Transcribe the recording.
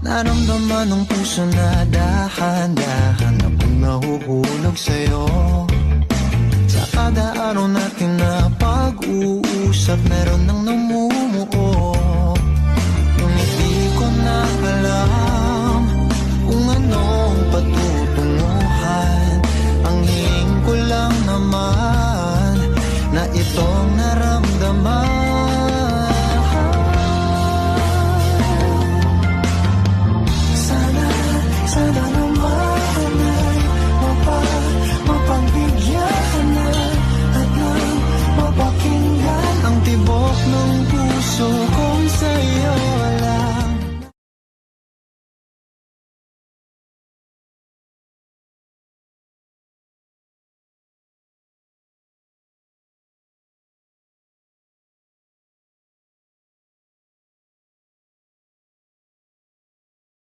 Naramdaman ng puso na dahan-dahan na pag nahuhulog sa'yo. Sa kada araw na Sana naman ay mapa, mapagbigyan na at nang mapakinggan ang tibok ng puso